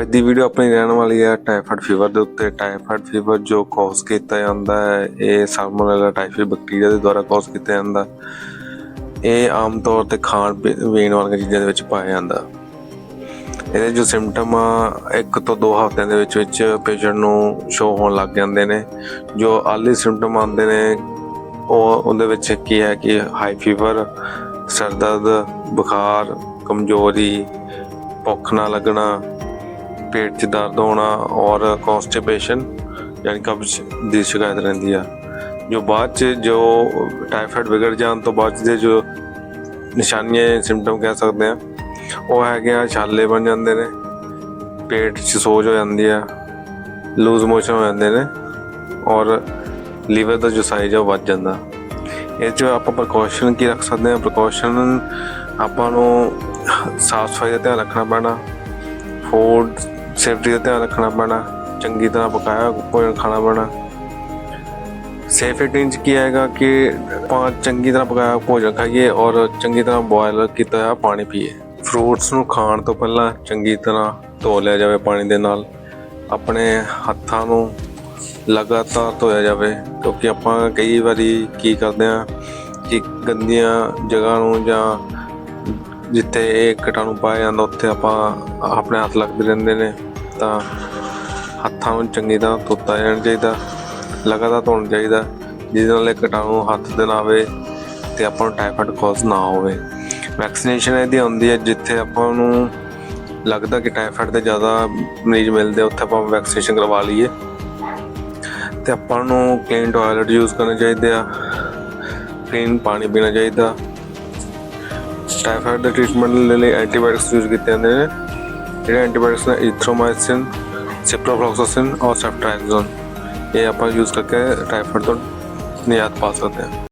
ਅੱਜ ਦੀ ਵੀਡੀਓ ਆਪਣੀ ਰਹਿਣ ਵਾਲੀ ਹੈ ਟਾਈਫਾਇਡ ਫੀਵਰ ਦੇ ਉੱਤੇ। ਟਾਈਫਾਇਡ ਫੀਵਰ ਜੋ ਕਾਜ਼ ਕੀਤਾ ਜਾਂਦਾ ਹੈ, ਇਹ ਸਾਲਮੋਨੈਲਾ ਟਾਈਫਾਇਡ ਬੈਕਟੀਰੀਆ ਦੇ ਦੁਆਰਾ ਕਾਜ਼ ਕੀਤਾ ਜਾਂਦਾ। ਇਹ ਆਮ ਤੌਰ ਤੇ ਖਾਣ ਪੀ- ਪੀਣ ਵਾਲੀਆਂ ਚੀਜ਼ਾਂ ਦੇ ਵਿੱਚ ਪਾਇਆ ਜਾਂਦਾ। ਇਹਦੇ ਜੋ ਸਿੰਪਟਮ ਇੱਕ ਤੋਂ ਦੋ ਹਫ਼ਤਿਆਂ ਦੇ ਵਿੱਚ ਵਿੱਚ ਪੇਸ਼ੈਂਟ ਨੂੰ ਸ਼ੋ ਹੋਣ ਲੱਗ ਜਾਂਦੇ ਨੇ। ਜੋ ਆਲੀ ਸਿੰਪਟਮ ਆਉਂਦੇ ਨੇ, ਉਹ ਉਹਦੇ ਵਿੱਚ ਕੀ ਹੈ ਕਿ ਹਾਈ ਫੀਵਰ ਸਿਰ ਦਰਦ, ਬੁਖਾਰ, ਕਮਜ਼ੋਰੀ, ਭੁੱਖ ਨਾ ਲੱਗਣਾ ਪੇਟ 'ਚ ਦਰਦ ਹੋਣਾ ਔਰ ਕਨਸਟੀਪੇਸ਼ਨ ਯਾਨੀ ਕਬਜ਼ ਦੀ ਸ਼ਿਕਾਇਤ ਰਹਿੰਦੀ ਆ। ਜੋ ਬਾਅਦ 'ਚ ਜੋ ਟਾਈਫਾਇਡ ਵਿਗੜ ਜਾਣ ਤੋਂ ਬਾਅਦ 'ਚ ਦੇ ਜੋ ਨਿਸ਼ਾਨੀਆਂ ਸਿੰਪਟਮ ਕਹਿ ਸਕਦੇ ਆ, ਉਹ ਹੈਗੇ ਆ, ਛਾਲੇ ਬਣ ਜਾਂਦੇ ਨੇ, ਪੇਟ 'ਚ ਸੋਜ ਹੋ ਜਾਂਦੀ ਆ, ਲੂਜ਼ ਮੋਸ਼ਨ ਹੋ ਜਾਂਦੇ ਨੇ ਔਰ ਲੀਵਰ ਦਾ ਜੋ ਸਾਈਜ਼ ਆ ਉਹ ਵੱਧ ਜਾਂਦਾ। ਇਹ 'ਚ ਆਪਾਂ ਪ੍ਰੀਕਾਸ਼ਨ ਕੀ ਰੱਖ ਸਕਦੇ ਹਾਂ ਪ੍ਰੀਕਾਸ਼ਨ ਆਪਾਂ ਨੂੰ ਸਾਫ਼ ਸਫ਼ਾਈ ਦਾ ਧਿਆਨ ਰੱਖਣਾ ਪੈਣਾ। ਫੂਡ ਸੇਫਟੀ ਦਾ ਧਿਆਨ ਰੱਖਣਾ ਪੈਣਾ, ਚੰਗੀ ਤਰ੍ਹਾਂ ਪਕਾਇਆ ਭੋਜਨ ਖਾਣਾ ਪੈਣਾ। ਸੇਫ ਈਟਿੰਗ 'ਚ ਕੀ ਆਏਗਾ ਕਿ ਆਪਾਂ ਚੰਗੀ ਤਰ੍ਹਾਂ ਪਕਾਇਆ, ਭੋਜਨ ਖਾਈਏ ਔਰ ਚੰਗੀ ਤਰ੍ਹਾਂ ਬੋਇਲ ਕੀਤਾ ਹੋਇਆ ਪਾਣੀ ਪੀਏ। ਫਰੂਟਸ ਨੂੰ ਖਾਣ ਤੋਂ ਪਹਿਲਾਂ ਚੰਗੀ ਤਰ੍ਹਾਂ ਧੋ ਲਿਆ ਜਾਵੇ ਪਾਣੀ ਦੇ ਨਾਲ। ਆਪਣੇ ਹੱਥਾਂ ਨੂੰ ਲਗਾਤਾਰ ਧੋਇਆ ਜਾਵੇ, ਕਿਉਂਕਿ ਆਪਾਂ ਕਈ ਵਾਰੀ ਕੀ ਕਰਦੇ ਆ ਕਿ ਗੰਦੀਆਂ ਜਗ੍ਹਾ ਨੂੰ ਜਾਂ ਜਿੱਥੇ ਇਹ ਕੀਟਾਣੂ ਪਾਇਆ ਜਾਂਦਾ, ਉੱਥੇ ਆਪਾਂ ਆਪਣੇ ਹੱਥ ਲੱਗਦੇ ਰਹਿੰਦੇ ਨੇ, ਤਾਂ ਹੱਥਾਂ ਨੂੰ ਚੰਗੀ ਤਰ੍ਹਾਂ ਧੋਤਾ ਜਾਣਾ ਚਾਹੀਦਾ, ਲਗਾਤਾਰ ਧੋਣਾ ਚਾਹੀਦਾ, ਜਿਹਦੇ ਨਾਲ ਇਹ ਕੀਟਾਣੂ ਹੱਥ ਦੇ ਨਾ ਆਵੇ ਤੇ ਆਪਾਂ ਨੂੰ ਟਾਈਫਾਇਡ ਕਾਜ਼ ਨਾ ਹੋਵੇ। ਵੈਕਸੀਨੇਸ਼ਨ ਇਹਦੀ ਹੁੰਦੀ ਹੈ ਜਿੱਥੇ ਆਪਾਂ ਨੂੰ ਲੱਗਦਾ ਕਿ ਟਾਈਫਾਇਡ ਦੇ ਜ਼ਿਆਦਾ ਮਰੀਜ਼ ਮਿਲਦੇ ਉੱਥੇ ਆਪਾਂ ਵੈਕਸੀਨੇਸ਼ਨ ਕਰਵਾ ਲਈਏ। ਤੇ ਆਪਾਂ ਨੂੰ ਕਲੀਨ ਟਾਇਲਟ ਯੂਜ਼ ਕਰਨੇ ਚਾਹੀਦੇ ਆ ਕਲੀਨ ਪਾਣੀ ਪੀਣਾ ਚਾਹੀਦਾ ਟਾਈਫਾਇਡ ਦੇ ਟ੍ਰੀਟਮੈਂਟ ਲਈ ਐਂਟੀਬਾਇਓਟਿਕਸ ਯੂਜ਼ ਕੀਤੇ ਜਾਂਦੇ ਨੇ ਜਿਹੜੇ ਐਂਟੀਬਾਇਓਟਿਕਸ ਨੇ ਇਥਰੋਮਾਈਸਿਨ ਸਿਪਰੋਫਲੋਕਸਾਸਿਨ ਔਰ ਸੈਫਟ੍ਰਾਇਜ਼ੋਨ ਇਹ ਆਪਾਂ ਯੂਜ਼ ਕਰਕੇ ਟਾਈਫਾਇਡ ਤੋਂ ਨਿਜਾਤ ਪਾ ਸਕਦੇ ਹਾਂ